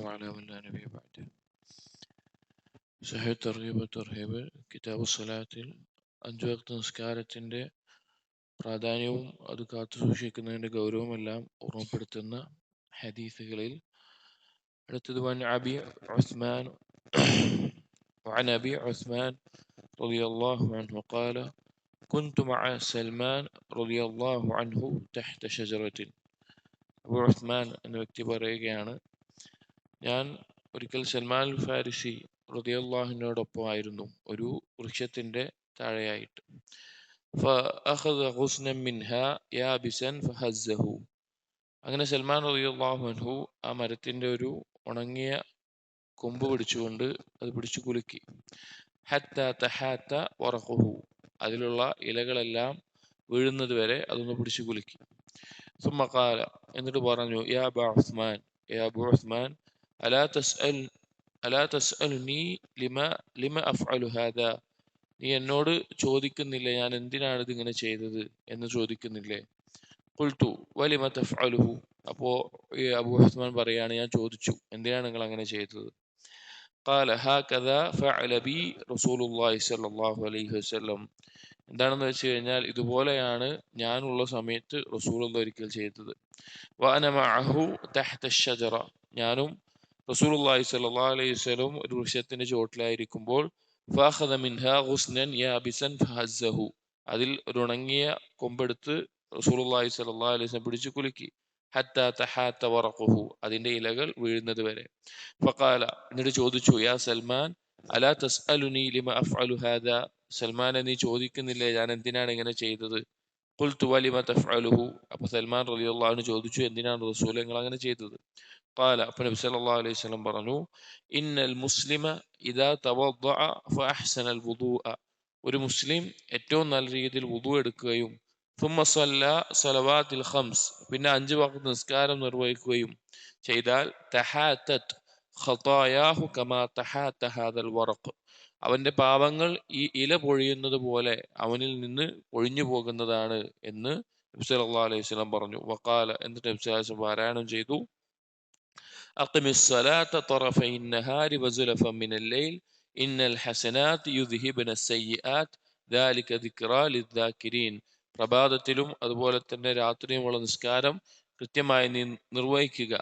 وعلى من لا نبي بعده സഹീഹ് തർഗീബ് തർഹീബ് കിതാബ് സ്വലാത്തിൽ അഞ്ചു വക്ത നിസ്കാരത്തിൻ്റെ പ്രാധാന്യവും അത് കാത്തു സൂക്ഷിക്കുന്നതിൻ്റെ ഗൗരവമെല്ലാം ഓർമ്മപ്പെടുത്തുന്ന ഹദീസുകളിൽ അടുത്തത് വൻ അബി ഉസ്മാൻ وعن أبي عثمان رضي الله عنه قال كنت مع سلمان رضي الله عنه تحت شجرة അബു ഉസ്മാൻ എന്ന വ്യക്തി പറയുകയാണ് ഞാൻ ഒരിക്കൽ സൽമാൻ ഫാരിസി റതിയല്ലാഹിനോടൊപ്പം ആയിരുന്നു ഒരു വൃക്ഷത്തിന്റെ താഴെയായിട്ട്. അങ്ങനെ സൽമാൻ റതിയല്ലാഹു അൻഹു ആ മരത്തിന്റെ ഒരു ഉണങ്ങിയ കൊമ്പ് പിടിച്ചുകൊണ്ട് അത് പിടിച്ചു കുലുക്കി. ഹത്ത അതിലുള്ള ഇലകളെല്ലാം വീഴുന്നത് വരെ അതൊന്ന് പിടിച്ചു കുലുക്കി. സുമ്മക്കാല എന്നിട്ട് പറഞ്ഞു യാ ബ ഉസ്മാൻ യാ ബു ഉസ്മാൻ അലാ തസ്അൽ അലാ തസ്അൽനി ലിമ ലിമ അഫ്അലു ഹാദാ നീ എന്നോട് ചോദിക്കുന്നില്ലേ ഞാൻ എന്തിനാണ് ഇതിങ്ങനെ ചെയ്തത് എന്ന് ചോദിക്കുന്നില്ലേ കുൽത്തു വലിമ തഫ്അലുഹു അപ്പോ ഈ അബൂ ഉസ്മാൻ പറയാണ് ഞാൻ ചോദിച്ചു എന്തിനാണ് നിങ്ങൾ അങ്ങനെ ചെയ്തത് قال هكذا فعل بي رسول الله صلى الله عليه وسلم എന്താണെന്ന് വെച്ച് കഴിഞ്ഞാൽ ഇതുപോലെയാണ് ഞാനുള്ള സമയത്ത് റസൂൽ ഒരിക്കൽ ചെയ്തത് വാന മഅഹു തഹ്ത ഷജറ ഞാനും റസൂലുള്ളാഹി സ്വല്ലല്ലാഹു അലൈഹി വസല്ലം ഒരു വൃക്ഷത്തിന്റെ ചുവട്ടിലായിരിക്കുമ്പോൾ അതിൽ ഒരു ഉണങ്ങിയ കൊമ്പെടുത്ത് റസൂലുള്ളാഹി സ്വല്ലല്ലാഹു അലൈഹി വസല്ലം പിടിച്ചു കുലുക്കി. ഹത്ത വറഖുഹു. അതിന്റെ ഇലകൾ വീഴുന്നത് വരെ. ഫഖാല എന്നിട്ട് ചോദിച്ചു യാ സൽമാൻ അലാ അഫ്അലു ഹാദാ? സൽമാനെ നീ ചോദിക്കുന്നില്ലേ? ഞാൻ എന്തിനാണ് ഇങ്ങനെ ചെയ്തത്? ഖുൽതു വലിമ തഫ്അലുഹു അപ്പൊ സൽമാൻ റളിയല്ലാഹു അൻഹു ചോദിച്ചു എന്തിനാണ് റസൂൽ നിങ്ങൾ അങ്ങനെ ചെയ്തത് قال അപ്പൊ നബി സല്ലല്ലാഹു അലൈഹി വസല്ലം പറഞ്ഞു ഇന്നൽ മുസ്ലിമ ഇദാ തവദ്ദഅ ഫഅഹ്സന അൽ വുദൂഅ ഒരു മുസ്ലിം ഏറ്റവും നല്ല രീതിയിൽ വുദു എടുക്കുകയും ثم صلى صلوات الخمس പിന്നെ അഞ്ച് വഖത്ത് നിസ്കാരം നിർവഹിക്കുകയും ചെയ്താൽ തഹാത്തത് ഖതായാഹു കമാ തഹാത്ത ഹാദൽ വറഖ് അവന്റെ പാപങ്ങൾ ഈ ഇല പൊഴിയുന്നത് പോലെ അവനിൽ നിന്ന് ഒഴിഞ്ഞു പോകുന്നതാണ് എന്ന് നബ്സി അള്ളാഹ് അലൈഹി സ്വലം പറഞ്ഞു. വക്കാല എന്നിട്ട് നബ്സി പാരായണം ചെയ്തു. പ്രഭാതത്തിലും അതുപോലെ തന്നെ രാത്രിയുമുള്ള നിസ്കാരം കൃത്യമായി നിർവഹിക്കുക.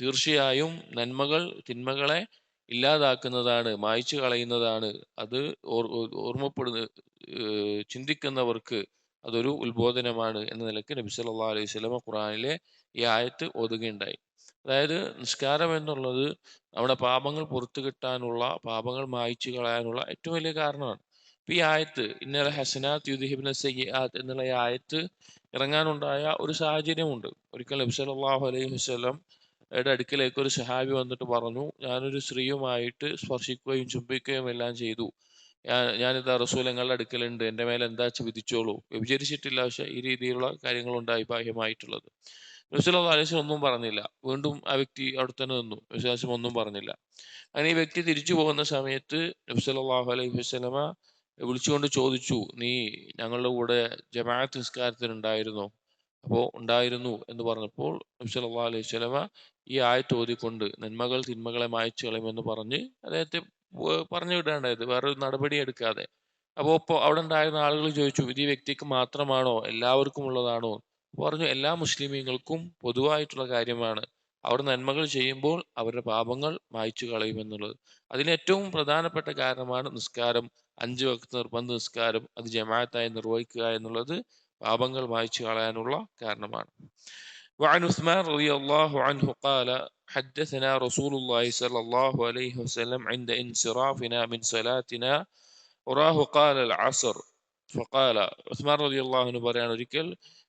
തീർച്ചയായും നന്മകൾ തിന്മകളെ ഇല്ലാതാക്കുന്നതാണ് മായ്ച്ചു കളയുന്നതാണ്. അത് ഓർമ്മപ്പെടുന്ന ചിന്തിക്കുന്നവർക്ക് അതൊരു ഉത്ബോധനമാണ് എന്ന നിലയ്ക്ക് നബി സല്ലാ അലൈഹി സ്വലമ ഖുറാനിലെ ഈ ആയത്ത് ഓതുകയുണ്ടായി. അതായത് നിസ്കാരം എന്നുള്ളത് നമ്മുടെ പാപങ്ങൾ പുറത്തു കിട്ടാനുള്ള പാപങ്ങൾ മായ്ച്ചു കളയാനുള്ള ഏറ്റവും വലിയ കാരണമാണ്. ഇപ്പൊ ഈ ആയത്ത് ഇന്നലെ ഹസനാത്ത് യുദ്ഹിബിന സയ്യാത്ത് എന്നുള്ള ഈ ആയത്ത് ഇറങ്ങാനുണ്ടായ ഒരു സാഹചര്യമുണ്ട്. ഒരിക്കൽ നബി സല്ലല്ലാഹു അലൈഹി വസല്ലം യുടെ അടുക്കലേക്ക് ഒരു സഹാബി വന്നിട്ട് പറഞ്ഞു ഞാനൊരു സ്ത്രീയുമായിട്ട് സ്പർശിക്കുകയും ചുംബിക്കുകയും എല്ലാം ചെയ്തു. ഞാൻ ഞാനിതാ റസൂൽ ഞങ്ങളുടെ അടുക്കലുണ്ട്. എന്റെ മേലെ എന്താ വിധിച്ചോളൂ? വ്യഭിചരിച്ചിട്ടില്ല പക്ഷെ ഈ രീതിയിലുള്ള കാര്യങ്ങളുണ്ടായി ബാഹ്യമായിട്ടുള്ളത്. നബിസ്വല്ലാ ഒന്നും പറഞ്ഞില്ല. വീണ്ടും ആ വ്യക്തി അവിടെ തന്നെ നിന്നു വിശ്വാസം ഒന്നും പറഞ്ഞില്ല. അങ്ങനെ ഈ വ്യക്തി തിരിച്ചു പോകുന്ന സമയത്ത് നബ്സലാഹു അലൈഹി വസ്ലമ വിളിച്ചുകൊണ്ട് ചോദിച്ചു നീ ഞങ്ങളുടെ കൂടെ ജമാഅത്ത് നിസ്കാരത്തിനുണ്ടായിരുന്നോ? അപ്പോൾ ഉണ്ടായിരുന്നു എന്ന് പറഞ്ഞപ്പോൾ നബി അലൈഹി സ്വലമ ഈ ആയത്ത് ഓതിക്കൊണ്ട് നന്മകൾ തിന്മകളെ മായച്ചു കളയുമെന്ന് പറഞ്ഞ് അദ്ദേഹത്തെ പറഞ്ഞു വിടേണ്ടത് വേറൊരു നടപടി എടുക്കാതെ. അപ്പോൾ ഇപ്പോൾ അവിടെ ഉണ്ടായിരുന്ന ആളുകൾ ചോദിച്ചു ഇത് ഈ വ്യക്തിക്ക് മാത്രമാണോ? എല്ലാവർക്കും ഉള്ളതാണോ? പറഞ്ഞു എല്ലാ മുസ്ലിമീങ്ങൾക്കും പൊതുവായിട്ടുള്ള കാര്യമാണ്. അവർ നന്മകൾ ചെയ്യുമ്പോൾ അവരുടെ പാപങ്ങൾ മായ്ച്ചു കളയുമെന്നുള്ളത്. അതിന് ഏറ്റവും പ്രധാനപ്പെട്ട കാരണമാണ് നിസ്കാരം. അഞ്ച് വക്ത നിർബന്ധ നിസ്കാരം. അത് ജമാഅത്തായി നിർവഹിക്കുക എന്നുള്ളത് പാപങ്ങൾ മായ്ച്ചു കളയാനുള്ള കാരണമാണ് وعن عثمان رضي الله عنه قال حدثنا رسول الله صلى الله عليه وسلم عند انصرافنا من صلاتنا وراه قال العصر فقال عثمان رضي الله عنه പറയാൻ ഒരിക്കൽ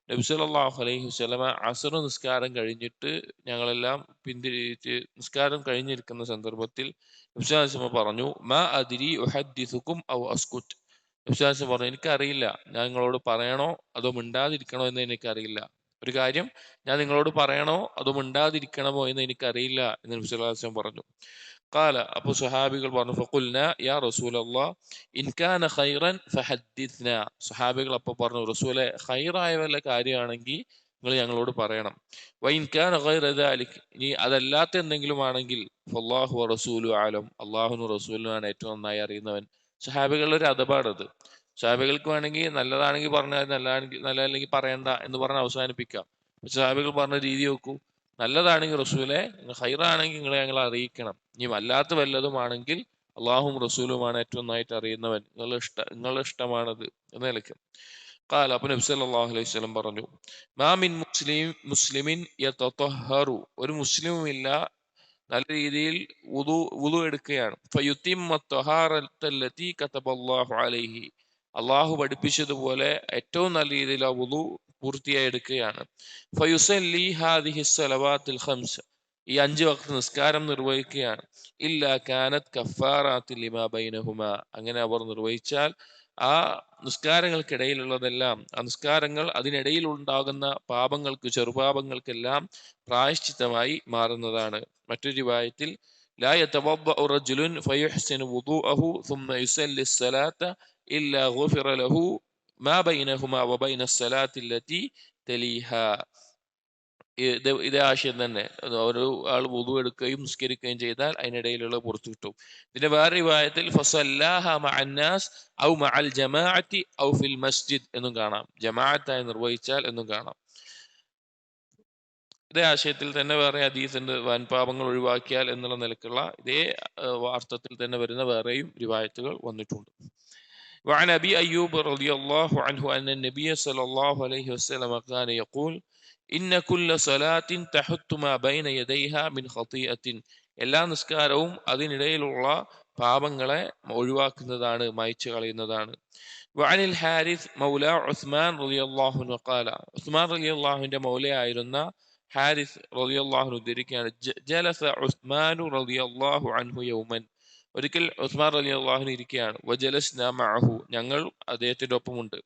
നബി സല്ലല്ലാഹു അലൈഹി വസല്ലമ അസർ നിസ്കാരം കഴിഞ്ഞിട്ട് ഞങ്ങളെല്ലാം പിന്തിരിച്ച് നിസ്കാരം കഴിഞ്ഞിരിക്കുന്ന സന്ദർഭത്തിൽ നബിസ്വലാസ്മ പറഞ്ഞു മാ അതിരി ഉഹദ്ദിസുക്കും ഔ അസ്കുറ്റ് വിശ്വാസം പറഞ്ഞു. എനിക്കറിയില്ല. ഞാൻ നിങ്ങളോട് പറയണോ അതോ മിണ്ടാതിരിക്കണോ എന്ന് എനിക്കറിയില്ല. ഒരു കാര്യം ഞാൻ നിങ്ങളോട് പറയണോ അതോ മിണ്ടാതിരിക്കണമോ എന്ന് എനിക്കറിയില്ല എന്ന് വിശ്വാസം പറഞ്ഞു. കാല അപ്പൊ സുഹാബികൾ പറഞ്ഞു ഫക്കുൽന യാ റസൂൽ ഇൻകാന ഖൈറൻ ഫഹദ്ദിന സുഹാബികൾ അപ്പൊ പറഞ്ഞു റസൂലെ ഹൈറായ വല്ല കാര്യമാണെങ്കിൽ നിങ്ങൾ ഞങ്ങളോട് പറയണം. വൈൻകാൻ ഇനി അതല്ലാത്ത എന്തെങ്കിലും ആണെങ്കിൽ ഫല്ലാഹു റസൂലു ആലം അള്ളാഹുനു റസൂലിനാണ് ഏറ്റവും നന്നായി അറിയുന്നവൻ. സഹാബികളുടെ ഒരു അഥപാടത് സഹാബികൾക്ക് വേണമെങ്കിൽ നല്ലതാണെങ്കിൽ പറഞ്ഞാൽ നല്ലതാണെങ്കിൽ നല്ലതല്ലെങ്കിൽ പറയണ്ട എന്ന് പറഞ്ഞ് അവസാനിപ്പിക്കാം സഹാബികൾ പറഞ്ഞ രീതി നോക്കൂ നല്ലതാണെങ്കിൽ റസൂലെ ഹൈറാണെങ്കിൽ നിങ്ങളെ ഞങ്ങൾ അറിയിക്കണം ഇനി അല്ലാത്ത വല്ലതുമാണെങ്കിൽ അള്ളാഹും റസൂലുമാണ് ഏറ്റവും നന്നായിട്ട് അറിയുന്നവൻ നിങ്ങളുടെ ഇഷ്ട നിങ്ങളുടെ ഇഷ്ടമാണത് എന്ന നിലയ്ക്ക് قال അപ്പൊ നബി സല്ലല്ലാഹു അലൈഹി വസല്ലം പറഞ്ഞു മാമിൻ മുസ്ലിം മുസ്ലിമിൻ യതതഹറു ഒരു മുസ്ലിമും ഇല്ല നല്ല രീതിയിൽ വുദു വുദു എടുക്കുകയാണ്. അലൈഹി. അള്ളാഹു പഠിപ്പിച്ചതുപോലെ ഏറ്റവും നല്ല രീതിയിൽ ആ വുദു പൂർത്തിയായി എടുക്കുകയാണ്. ഈ അഞ്ച് വക്ത നിസ്കാരം നിർവഹിക്കുകയാണ്. ഇല്ല കാനത് കഫാറാത്തിൽ അങ്ങനെ അവർ നിർവഹിച്ചാൽ ആ നിസ്കാരങ്ങൾക്കിടയിലുള്ളതെല്ലാം ആ നിസ്കാരങ്ങൾ അതിനിടയിൽ ഉണ്ടാകുന്ന പാപങ്ങൾക്ക് ചെറുപാപങ്ങൾക്കെല്ലാം പ്രായശ്ചിത്തമായി മാറുന്നതാണ് മറ്റൊരു രൂപായത്തിൽ لا يتوضأ رجل فيحسن وضوءه ثم يصلي الصلاة إلا غفر له ما بينهما وبين الصلاة التي تليها ഇത് ഇതേ ആശയം തന്നെ. ഒരു ആൾ വുതു എടുക്കുകയും നിസ്കരിക്കുകയും ചെയ്താൽ അതിനിടയിലുള്ള പുറത്തു കിട്ടും. പിന്നെ വേറെ മഅന്നാസ് ഔ മഅൽ ജമാഅത്തി ഔ ഫിൽ മസ്ജിദ് എന്നും കാണാം. ജമാഅത്തായി നിർവഹിച്ചാൽ എന്നും കാണാം. ഇതേ ആശയത്തിൽ തന്നെ വേറെ ഹദീസുണ്ട് വൻപാപങ്ങൾ ഒഴിവാക്കിയാൽ എന്നുള്ള നിലക്കുള്ള ഇതേ അർത്ഥത്തിൽ തന്നെ വരുന്ന വേറെയും റിവായത്തുകൾ വന്നിട്ടുണ്ട്. وعن أبي أيوب رضي الله عنه أن النبي صلى الله عليه وسلم كان يقول ഇന്ന കുല്ല സലാത്തിൻ തഹത്തു മാ ബൈന യദൈഹ മിൻ ഖതീഅത്തിൻ എല്ലാ നിസ്കാരവും അതിനിടയിലുള്ള പാപങ്ങളെ ഒഴിവാക്കുന്നതാണ് മായ്ച്ചു കളയുന്നതാണ് وعن الحارث مولى عثمان رضي الله عنه قال عثمان رضي الله عنه മൗലയായിരുന്ന ഹാരിസ് റളിയല്ലാഹു അൻഹു ഉദ്ധരിക്കുകയാണ് ജലസ ഉസ്മാൻ റളിയല്ലാഹു അൻഹു യൗമൻ ഒരിക്കൽ ഉസ്മാൻ അലി അള്ളാഹുന് ഇരിക്കുകയാണ് വജലസ് മഅഹു ഞങ്ങൾ അദ്ദേഹത്തിന്റെ ഒപ്പമുണ്ട്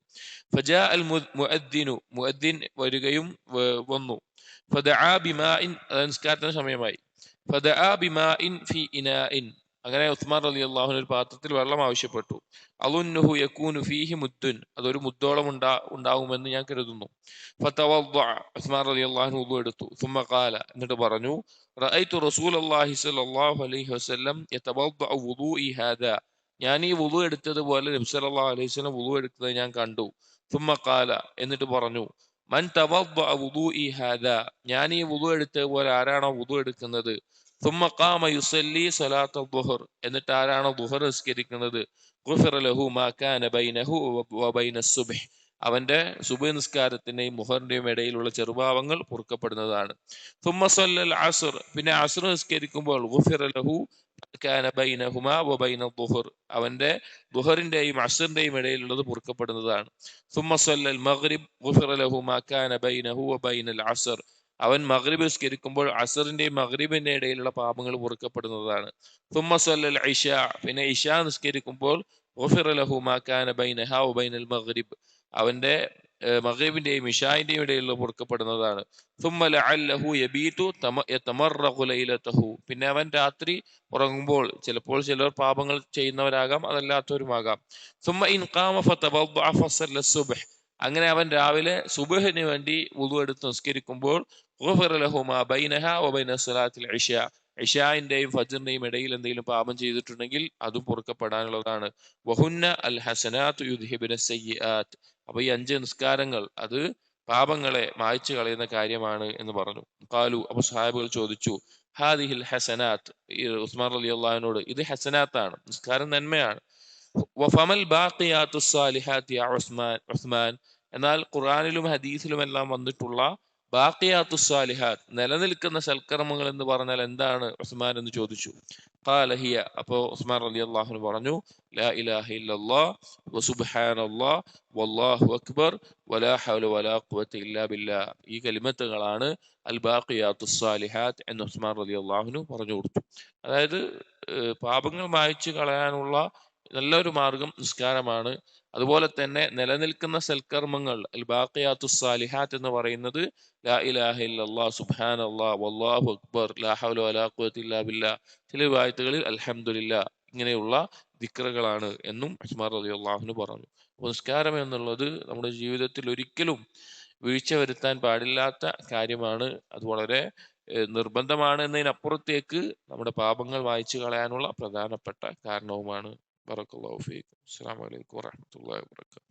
ഫജാ അൽ മുഅദ്ദിനു. മുഅദ്ദിൻ വരികയും വന്നു. ഫദആ ബിമാഇൻ നിസ്കാരത്തിന് സമയമായി. ഫദആ ബിമാഇൻ ഫി ഇനാഇൻ. അങ്ങനെ ഉസ്മാൻ അലി അള്ളാഹുന് ഒരു പാത്രത്തിൽ വെള്ളം ആവശ്യപ്പെട്ടു. അലുന്നുഹു യക്കൂനു ഫീഹി മുദ്ദുൻ അതൊരു മുത്തോളം ഉണ്ടാ ഉണ്ടാകുമെന്ന് ഞാൻ കരുതുന്നു. ഉസ്മാൻ അലി അള്ളാഹുന് ഉദു എടുത്തു. സുമ ഖാല. എന്നിട്ട് പറഞ്ഞു റഅയ്തു റസൂലല്ലാഹി സ്വല്ലല്ലാഹു അലൈഹി വസല്ലം വുദൂഇ ഹാദാ. ഞാൻ ഈ വുളു എടുത്തതുപോലെ നബി സല്ലല്ലാഹു അലൈഹി വസല്ലം വുളു എടുത്തത് ഞാൻ കണ്ടു. സുമ ഖാല. എന്നിട്ട് പറഞ്ഞു മൻ തവദ്ദഅ വുദൂഇ ഹാദാ. ഞാൻ ഈ വുളു എടുത്തതുപോലെ ആരാണോ വുളു എടുക്കുന്നത്? എന്നിട്ട് ആരാണോ ദുഹർ നിസ്കരിക്കുന്നത്? അവന്റെ സുബഹ്. നിസ്കാരത്തിന്റെയും മുഹറിന്റെയും ഇടയിലുള്ള ചെറുഭാവങ്ങൾ പൊറുക്കപ്പെടുന്നതാണ്. പിന്നെ അസുർ നിസ്കരിക്കുമ്പോൾ അവന്റെ ദുഹറിന്റെയും അസറിന്റെയും ഇടയിലുള്ളത് പൊറുക്കപ്പെടുന്നതാണ്. അവൻ മഗ്രിബ് നിസ്കരിക്കുമ്പോൾ അസറിന്റെയും മഗ്രിബിന്റെ ഇടയിലുള്ള പാപങ്ങൾ പൊറുക്കപ്പെടുന്നതാണ് ഇഷ പിന്നെ ഇഷ നിസ്കരിക്കുമ്പോൾ മഗ്രിബ്. അവന്റെ മഗ്രിബിന്റെയും ഇഷാന്റെയും ഇടയിലുള്ള പൊറുക്കപ്പെടുന്നതാണ് പിന്നെ അവൻ രാത്രി ഉറങ്ങുമ്പോൾ ചിലപ്പോൾ ചിലർ പാപങ്ങൾ ചെയ്യുന്നവരാകാം അതല്ലാത്തവരുമാകാം. അങ്ങനെ അവൻ രാവിലെ സുബഹിന് വേണ്ടി വുളു എടുത്ത് നിസ്കരിക്കുമ്പോൾ ഇഷാന്റെയും ഫജറിന്റെയും ഇടയിൽ എന്തെങ്കിലും പാപം ചെയ്തിട്ടുണ്ടെങ്കിൽ അതും പൊറുക്കപ്പെടാനുള്ളതാണ്. വഹുന്ന അൽ ഹസനാത്ത് യുദ്ഹിബിന സയ്യാത്ത് അപ്പൊ ഈ അഞ്ച് നിസ്കാരങ്ങൾ അത് പാപങ്ങളെ മായ്ച്ചു കളയുന്ന കാര്യമാണ് എന്ന് പറഞ്ഞു. കാലു അപ്പൊ സാഹിബുകൾ ചോദിച്ചു ഹാദിഹിൽ ഹസനാത്ത്? ഉസ്മാൻ അലി അള്ളഹാനോട് ഇത് ഹസനാത്താണ് നിസ്കാരം നന്മയാണ്. വഫമൽ الصالحات يا ഉസ്മാൻ ഉസ്മാൻ. എന്നാൽ ഖുറാനിലും ഹദീസിലും എല്ലാം വന്നിട്ടുള്ള ബാക്കിയാത്തു സാലിഹാത്ത് നിലനിൽക്കുന്ന സൽക്കർമ്മങ്ങൾ എന്ന് പറഞ്ഞാൽ എന്താണ്? ഉസ്മാൻ എന്ന് ചോദിച്ചു. ഖാലഹിയ അപ്പോ ഉസ്മാൻ അലി അള്ളാഹുന് പറഞ്ഞു ലാ ഇലാഹ ഇല്ലല്ലാഹ് വസുബ്ഹാനല്ലാഹ് വല്ലാഹു അക്ബർ വലാ ഹൗല വലാ ഖുവത ഇല്ലാ ബില്ലാ. ഈ കലിമത്തുകളാണ് അൽ ബാഖിയാത്തു സാലിഹാത്ത് എന്ന് ഉസ്മാൻ അലി അള്ളാഹുന് പറഞ്ഞു കൊടുത്തു. അതായത് പാപങ്ങൾ മായച്ചു കളയാനുള്ള നല്ലൊരു മാർഗം നിസ്കാരമാണ്. അതുപോലെ തന്നെ നിലനിൽക്കുന്ന സൽക്കർമ്മങ്ങൾ അൽ സാലിഹാത്ത് എന്ന് പറയുന്നത് ലാ ഇലാഹ ഇല്ലല്ലാഹ് സുബ്ഹാനല്ലാഹ് വല്ലാഹു അക്ബർ ലാ ഹൗല വലാ ഖുവത ഇല്ലാ ബില്ലാ ചില വായത്തുകളിൽ അൽഹംദുലില്ലാ ഇങ്ങനെയുള്ള ദിക്റുകളാണ് എന്നും ഉസ്മാൻ റളിയല്ലാഹുവിന് പറഞ്ഞു. അപ്പോൾ നിസ്കാരം എന്നുള്ളത് നമ്മുടെ ജീവിതത്തിൽ ഒരിക്കലും വീഴ്ച വരുത്താൻ പാടില്ലാത്ത കാര്യമാണ്. അത് വളരെ നിർബന്ധമാണ് എന്നതിനപ്പുറത്തേക്ക് നമ്മുടെ പാപങ്ങൾ വായിച്ചു കളയാനുള്ള പ്രധാനപ്പെട്ട കാരണവുമാണ്. بارك الله فيكم. السلام عليكم ورحمة الله وبركاته.